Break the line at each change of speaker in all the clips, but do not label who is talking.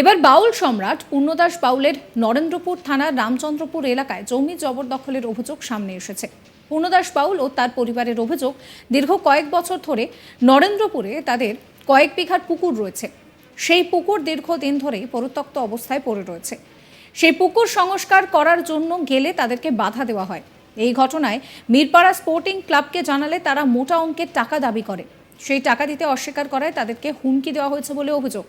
এবার বাউল সম্রাট পূর্ণদাস বাউলের নরেন্দ্রপুর থানার রামচন্দ্রপুর এলাকায় জমি জবরদখলের অভিযোগ সামনে এসেছে। পূর্ণদাস বাউল ও তার পরিবারের অভিযোগ, দীর্ঘ কয়েক বছর ধরে নরেন্দ্রপুরে তাদের কয়েক বিঘার পুকুর রয়েছে। সেই পুকুর দীর্ঘদিন ধরেই পরিত্যক্ত অবস্থায় পড়ে রয়েছে। সেই পুকুর সংস্কার করার জন্য গেলে তাদেরকে বাধা দেওয়া হয়। এই ঘটনায় মিরপাড়া স্পোর্টিং ক্লাবকে জানালে তারা মোটা অঙ্কের টাকা দাবি করে। সেই টাকা দিতে অস্বীকার করায় তাদেরকে হুমকি দেওয়া হয়েছে বলে অভিযোগ।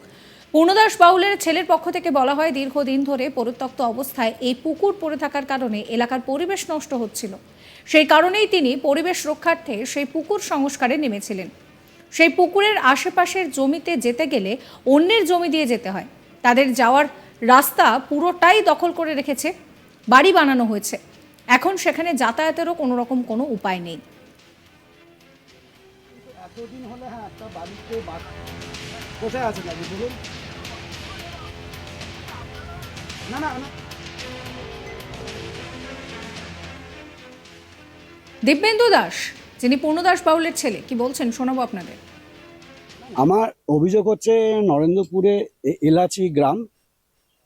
পূর্ণদাস বাউলের ছেলের পক্ষ থেকে বলা হয়, দীর্ঘদিন ধরে পরিত্যক্ত অবস্থায় এই পুকুর পড়ে থাকার কারণে এলাকার পরিবেশ নষ্ট হচ্ছিল। সেই কারণেই তিনি পরিবেশ রক্ষার্থে সেই পুকুর সংস্কারে নেমেছিলেন। সেই পুকুরের আশেপাশের জমিতে যেতে গেলে অন্যের জমি দিয়ে যেতে হয়। তাদের যাওয়ার রাস্তা পুরোটাই দখল করে রেখেছে, বাড়ি বানানো হয়েছে। এখন সেখানে যাতায়াতেরও কোনো রকম কোনো উপায় নেই।
হ্যাঁ কোথায় আপনি, বলুন? না না না।
দিব্যেন্দু দাস যিনি পূর্ণদাস বাউলের ছেলে কি বলছেন শোনাবো আপনাদের?
আমার অভিযোগ হচ্ছে নরেন্দ্রপুরে এ- এলাচি গ্রাম।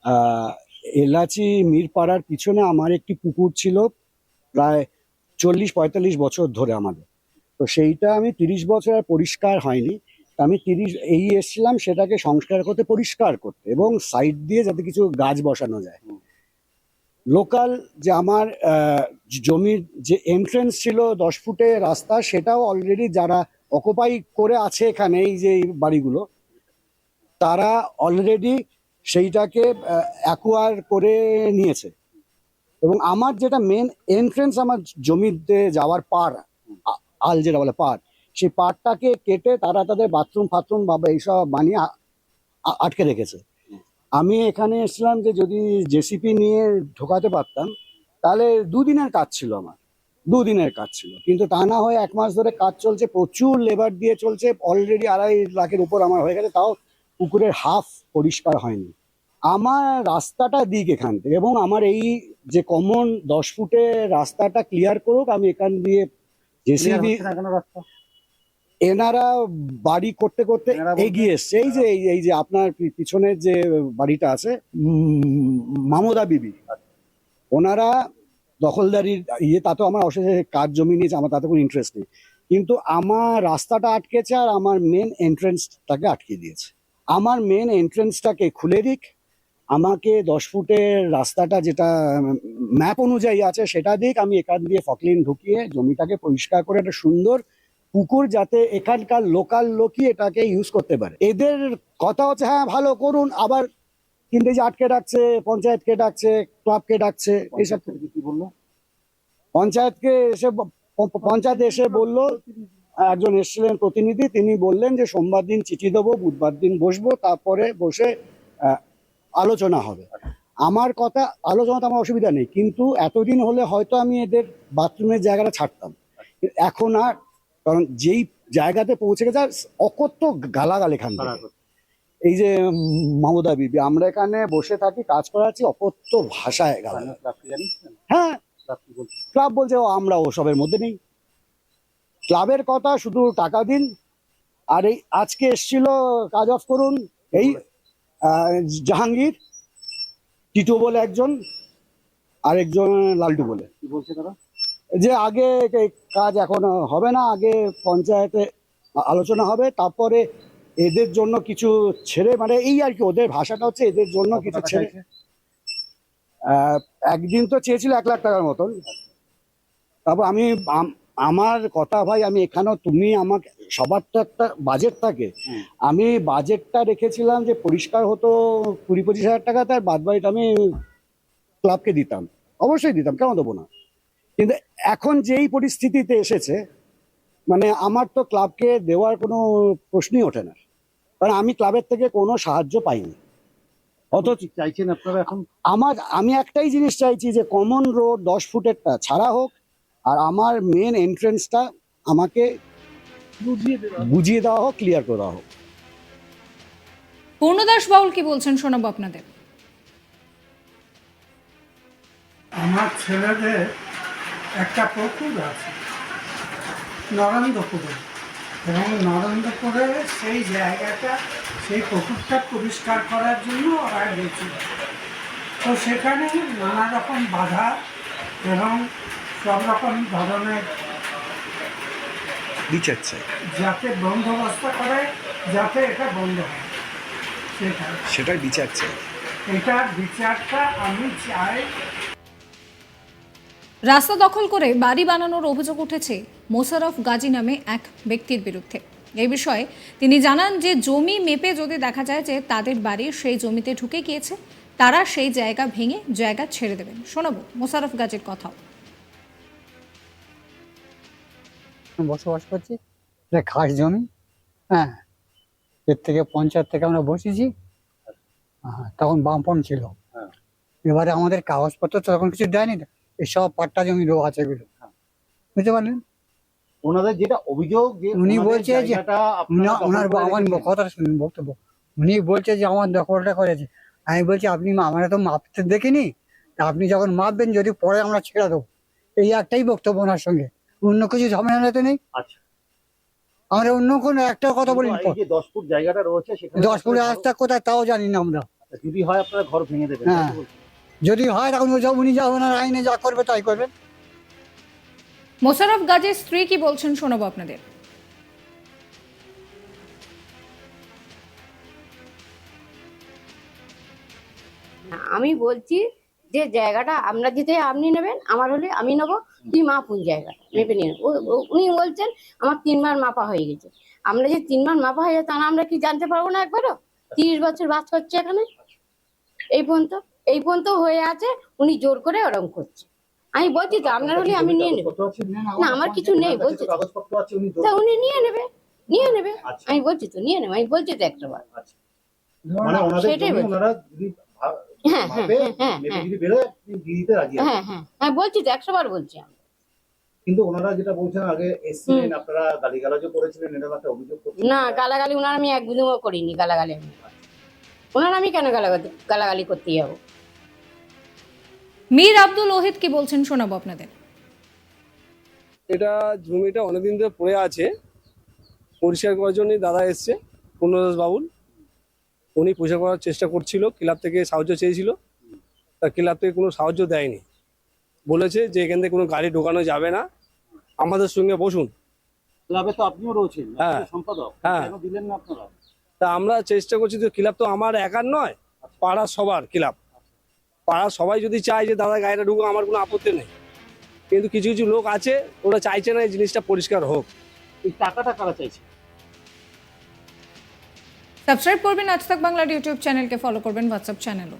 আহ, এলাচি মিরপাড়ার পিছনে আমার একটি পুকুর ছিল প্রায় চল্লিশ পঁয়তাল্লিশ বছর ধরে আমাদের। তো সেইটা আমি তিরিশ বছর আর পরিষ্কার হয়নি। আমি তিরিশ এই এসেছিলাম সেটাকে সংস্কার করতে পরিষ্কার করতে এবং সাইড দিয়ে যাতে কিছু গাছ বসানো যায়। লোকাল যে আমার জমির যে এন্ট্রেন্স ছিল দশ ফুটে রাস্তা সেটাও অলরেডি যারা অকুপাই করে আছে এখানে এই যে বাড়িগুলো তারা অলরেডি সেইটাকে অ্যাকোয়ার করে নিয়েছে। এবং আমার যেটা মেন এন্ট্রেন্স আমার জমিতে যাওয়ার পার আল যেটা বলে পার সেই পারটাকে কেটে তারা তাদের বাথরুম ফাথরুম বা এইসব বানিয়ে আটকে রেখেছে। আমি এখানে এসেছিলাম যে যদি জেসিপি নিয়ে ঢোকাতে পারতাম তাহলে দুদিনের কাজ ছিল আমার। দুদিনের কাজ ছিল। কিন্তু তা না হয়ে এক মাস ধরে কাজ চলছে প্রচুর লেবার দিয়ে চলছে অলরেডি আড়াই লাখের উপর আমার হয়ে গেছে তাও পুকুরের হাফ পরিষ্কার হয়নি। আমার রাস্তাটা দিক এখান থেকে এবং আমার এই যে কমন দশ ফুটের রাস্তাটা ক্লিয়ার করুক আমি এখান দিয়ে জেসিবি এনারা বাড়ি করতে করতে এগিয়ে এসছে। এই যে এই- যে আপনার পিছনের যে বাড়িটা আছে মামদা বিবি। ওনারা দখলদারির ইয়ে তাতেও আমার অবশ্যই কাজ জমি নিয়েছে আমার তাতে কোনো ইন্টারেস্ট নেই। কিন্তু আমার রাস্তাটা আটকেছে আর আমার মেন এন্ট্রেন্সটাকে আটকে দিয়েছে। আমার মেন এন্ট্রেন্সটাকে খুলে দিক আমাকে দশ ফুটের রাস্তাটা যেটা ম্যাপ অনুযায়ী আছে সেটা দিক আমি এখান দিয়ে ফকলিন ঢুকিয়ে জমিটাকে পরিষ্কার করে একটা সুন্দর পুকুর যাতে এখানকার লোকাল লোকই এটাকে ইউজ করতে পারে। এদের কথা হচ্ছে হ্যাঁ ভালো করুন আবার কিন্তু যে আটকে ডাকছে পঞ্চায়েতকে ডাকছে ক্লাবকে ডাকছে এইসব
কি বলল?
পঞ্চায়েতকে এসে পঞ্চায়েত এসে বলল একজন এসেছিলেন প্রতিনিধি তিনি বললেন যে সোমবার দিন চিঠি দেবো বুধবার দিন বসবো তারপরে বসে আলোচনা হবে। আমার কথা আলোচনাতে আমার অসুবিধা নেই কিন্তু এতদিন হলে হয়তো আমি এদের বাথরুমের জায়গাটা ছাড়তাম। এখন আর কারণ যেই জায়গাতে পৌঁছে গেছে আর অকথ্য গালাগাল এখান থেকে এই যে মামুদা বিবি আমরা এখানে বসে থাকি কাজ করাচ্ছি অকথ্য ভাষায় গালাগাল।
জানিস
হ্যাঁ। ক্লাব বলছে ও আমরা ওসবের মধ্যে নেই। ক্লাবের কথা শুধু টাকা দিন। আর এই আজকে এসছিল কাজ অফ করুন এই জাহাঙ্গীর টিটু বলে একজন আরেকজন লালটু বলে।
কি বলছে তারা?
যে আগে কাজ এখন হবে না আগে পঞ্চায়েতে আলোচনা হবে তারপরে এদের জন্য কিছু ছেড়ে মানে এই আর কি ওদের ভাষাটা হচ্ছে এদের জন্য কিছু ছেড়ে। একদিন তো চেয়েছিল এক লাখ টাকার মতন। তারপর আমি আমার কথা ভাই আমি এখানেও তুমি আমাকে সবার তো একটা বাজেট থাকে। আমি বাজেটটা রেখেছিলাম যে পরিষ্কার হতো কুড়ি পঁচিশ হাজার টাকা তার বাদ বাড়িটা আমি ক্লাবকে দিতাম। অবশ্যই দিতাম কেন দেবো না? কিন্তু এখন যেই পরিস্থিতিতে এসেছে মানে আমার তো ক্লাবকে দেওয়ার কোনো প্রশ্নই ওঠে না। কারণ আমি ক্লাবের থেকে কোনো সাহায্য পাইনি। অত
কি চাইছেন আপনারা এখন?
আমার আমি একটাই জিনিস চাইছি যে কমন রোড দশ ফুটেরটা ছাড়া হোক আর আমার মেন এন্ট্রেন্সটা আমাকে
বুঝিয়ে দেওয়া
বুঝিয়ে দেওয়া হোক ক্লিয়ার করে দেওয়া হোক।
পূর্ণদাস বাউল কি বলছেন শোনাবো আপনাদের?
আমার ছেলেদের একটা পুকুর আছে নরেন্দ্রপুরে এবং নরেন্দ্রপুরে সেই জায়গাটা সেই পুকুরটা পরিষ্কার করার জন্য ওরা গেছিল। তো সেখানে নানা রকম বাধা এবং সব রকম ধরনের
বিচার চাই।
যাতে বন্দোবস্ত করে যাতে এটা বন্ধ হয়। সেটা
সেটার বিচার চাই।
এটার বিচারটা আমি চাই
রাস্তা দখল করে বাড়ি বানানোর অভিযোগ উঠেছে মোশারফ গাজী নামে এক ব্যক্তির বিরুদ্ধে। এই বিষয়ে তিনি জানান যে জমি মেপে যদি দেখা যায় যে তাদের বাড়ি সেই জমিতে ঢুকে গিয়েছে তারা সেই জায়গা ভেঙে জায়গা ছেড়ে দেবেন। শোনাবো মোশারফ গাজীর কথাও।
বসবাস করছি। এটা খাস জমি। হ্যাঁ এর থেকে পঞ্চায়েত থেকে আমরা বসেছি। তখন বামপন ছিল।
হ্যাঁ।
এবারে আমাদের কাগজপত্র তখন কিছু দেয়নি। এসব পাট্টা জমি রো আছে এগুলো। বুঝতে পারলেন?
ওনাদের যেটা অভিযোগ যে
উনি বলছে যে- ওনার আমার। কথা শুনুন বক্তব্য। উনি বলছে যে আমার দখলটা করেছে। আমি বলছি আপনি আমরা তো মাপতে দেখিনি। তা আপনি যখন মাপবেন যদি পরে আমরা ছেড়ে দেবো। এই একটাই বক্তব্য ওনার সঙ্গে। অন্য কিছু ঝামেলা তো নেই।
আচ্ছা।
আমরা অন্য কোনো একটা কথা বলি
দশ ফুট জায়গাটা রয়েছে
দশ ফুটের রাস্তা কোথায় তাও জানি না আমরা।
যদি হয় আপনারা ঘর ভেঙে দেবেন।
হ্যাঁ। যদি হয় তখন উনি যা ওনার আইনে যা করবে তাই করবেন
মোশারফ গাজীর স্ত্রী কি বলছেন শোনাবো আপনাদের?
আমি বলছি যে জায়গাটা আমরা যেতে আপনি নেবেন আমার হলে আমি নেব তুই মাপুন জায়গা? মেপে নিয়ে উনি বলছেন আমার তিনবার মাপা হয়ে গেছে। আমরা যে তিনবার মাপা হয়ে যায় তা আমরা কি জানতে পারব না একবারও? তিরিশ বছর বাস করছে এখানে? এই পর্যন্ত? এই পর্যন্ত হয়ে আছে উনি জোর করে ওরম করছে। আমি বলছি তো আপনার হলে আমি নিয়ে নেব। না আমার কিছু নেই বলছি
তো উনি
নিয়ে নেবে নিয়ে নেবে।
আচ্ছা।
আমি বলছি তো নিয়ে নেবে আমি বলছি তো একটা বার।
আচ্ছা। মানে
সেটাই।
ওনারা
হ্যাঁ হ্যাঁ হ্যাঁ হ্যাঁ হ্যাঁ। হ্যাঁ বলছি তো একশো বার বলছি আমি।
কিন্তু ওনারা যেটা বলছেন আগে এসছিলেন আপনারা গালিগালাজও করেছিলেন এরকম একটা অভিযোগ করছেন।
না গালাগালি উনার আমি এক বিদুমও করিনি গালাগালি আমি। ওনার আমি কেন গালাগালি গালাগালি করতে যাব?
মীর আব্দুল ওহিদ কি বলছেন শোনাবো আপনাদের?
এটা জমিটা অনেকদিন ধরে পড়ে আছে। পরিষ্কার করার জন্যই দাদা এসছে পূর্ণদাস বাবুল। উনি পরিষ্কার করার চেষ্টা করছিল ক্লাব থেকে সাহায্য চেয়েছিল। তা ক্লাব থেকে কোনো সাহায্য দেয়নি। বলেছে যে এখান থেকে কোনো গাড়ি ঢোকানো যাবে না। আমাদের সঙ্গে বসুন।
ক্লাবে তো আপনিও রয়েছেন
হ্যাঁ।
সম্পাদক।
হ্যাঁ।
দিলেন না আপনারা?
তা আমরা চেষ্টা করছি তো ক্লাব তো আমার একার নয় পাড়ার সবার ক্লাব। পাড়ার সবাই যদি চায় যে, দাদা, গাড়িটা ঢুকো, আমার কোনো আপত্তি নেই। কিন্তু কিছু কিছু লোক আছে, ওরা চাইছে না এই জিনিসটা পরিষ্কার হোক।
এই টাকাটা কারা চাইছে?
সাবস্ক্রাইব করবেন আজ তাক বাংলার ইউটিউব চ্যানেলকে, ফলো করবেন হোয়াটসঅ্যাপ চ্যানেলও।